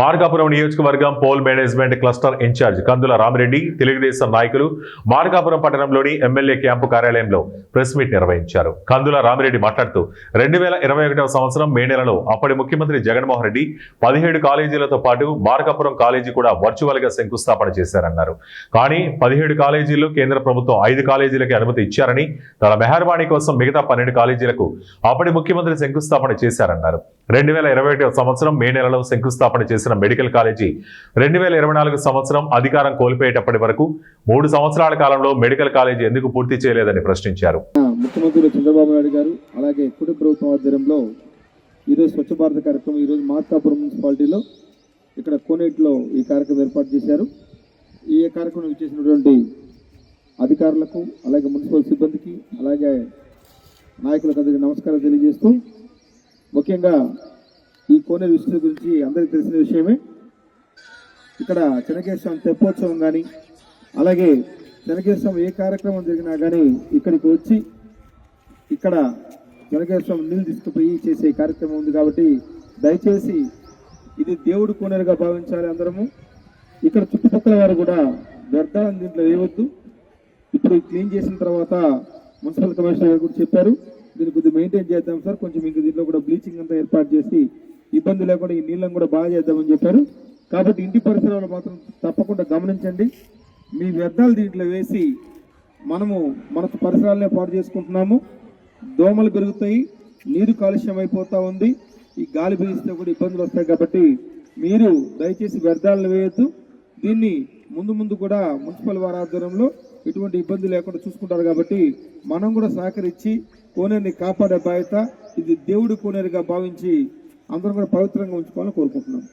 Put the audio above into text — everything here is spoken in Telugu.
మార్కాపురం నియోజకవర్గం poll management cluster incharge Kandula Ramireddy Telugudesam నాయకులు మార్కాపురం పట్టణంలోని ఎమ్మెల్యే క్యాంపు కార్యాలయంలో ప్రెస్ మీట్ నిర్వహించారు. కందుల రామిరెడ్డి మాట్లాడుతూ రెండు వేల ఇరవై ఒకటవ సంవత్సరం మే నెలలో అప్పటి ముఖ్యమంత్రి జగన్మోహన్ రెడ్డి పదిహేడు కాలేజీలతో పాటు మార్కాపురం కాలేజీ కూడా వర్చువల్గా శంకుస్థాపన చేశారన్నారు. కానీ పదిహేడు కాలేజీల్లో కేంద్ర ప్రభుత్వం ఐదు కాలేజీలకి అనుమతి ఇచ్చారని తన మెహర్బాణి కోసం మిగతా పన్నెండు కాలేజీలకు అప్పటి ముఖ్యమంత్రి శంకుస్థాపన చేశారన్నారు. రెండు వేల ఇరవై ఒకటవ సంవత్సరం మే నెలలో శంకుస్థాపన చేశారు. చేసిన మెడికల్ కాలేజీ రెండు వేల ఇరవై నాలుగు సంవత్సరం అధికారం కోల్పోయేటప్పటి వరకు మూడు సంవత్సరాల కాలంలో మెడికల్ కాలేజీ ఎందుకు పూర్తి చేయలేదని ప్రశ్నించారు. ముఖ్యమంత్రి చంద్రబాబు నాయుడు గారు అలాగే కుటుంబ ప్రభుత్వం ఆధ్వర్యంలో ఈరోజు స్వచ్ఛ భారత కార్యక్రమం ఈరోజు మార్కాపురం మున్సిపాలిటీలో ఇక్కడ కోనేటిలో ఈ కార్యక్రమం ఏర్పాటు చేశారు. ఈ కార్యక్రమం చేసినటువంటి అధికారులకు అలాగే మున్సిపల్ సిబ్బందికి అలాగే నాయకులకు అందరికీ నమస్కారం తెలియజేస్తూ ముఖ్యంగా కోనేరు విస్తృతి గురించి అందరికీ తెలిసిన విషయమే. ఇక్కడ చెనకేశ్వరం తెప్పోత్సవం కానీ అలాగే చెనకేశ్వరం ఏ కార్యక్రమం జరిగినా కానీ ఇక్కడికి వచ్చి ఇక్కడ చెనకేశ్వరం నీళ్ళు తీసుకుపోయి చేసే కార్యక్రమం ఉంది కాబట్టి దయచేసి ఇది దేవుడు కోనేరుగా భావించాలి అందరము. ఇక్కడ చుట్టుపక్కల వారు కూడా వ్యర్థాలను దీంట్లో వేయవద్దు. ఇప్పుడు క్లీన్ చేసిన తర్వాత మున్సిపల్ కమిషనర్ గారు కూడా చెప్పారు దీన్ని కొద్దిగా మెయింటైన్ చేద్దాం సార్. కొంచెం ఇంకా దీంట్లో కూడా బ్లీచింగ్ అంతా ఏర్పాటు చేసి ఇబ్బంది లేకుండా ఈ నీళ్ళని కూడా బాగా చేద్దామని చెప్పారు. కాబట్టి ఇంటి పరిసరాలు మాత్రం తప్పకుండా గమనించండి. మీ వ్యర్థాలు దీంట్లో వేసి మనము మన పరిసరాలనే పాడు చేసుకుంటున్నాము. దోమలు పెరుగుతాయి నీరు కాలుష్యం అయిపోతూ ఉంది. ఈ గాలి పీలిస్తే కూడా ఇబ్బందులు వస్తాయి కాబట్టి మీరు దయచేసి వ్యర్థాలను వేయొద్దు. దీన్ని ముందు ముందు కూడా మున్సిపల్ వారి ఆధ్వర్యంలో ఎటువంటి ఇబ్బంది లేకుండా చూసుకుంటారు కాబట్టి మనం కూడా సహకరించి కోనేరుని కాపాడే బాధ్యత ఇది దేవుడి కోనేరుగా భావించి అందరం కూడా పవిత్రంగా ఉంచుకోవాలని కోరుకుంటున్నాం.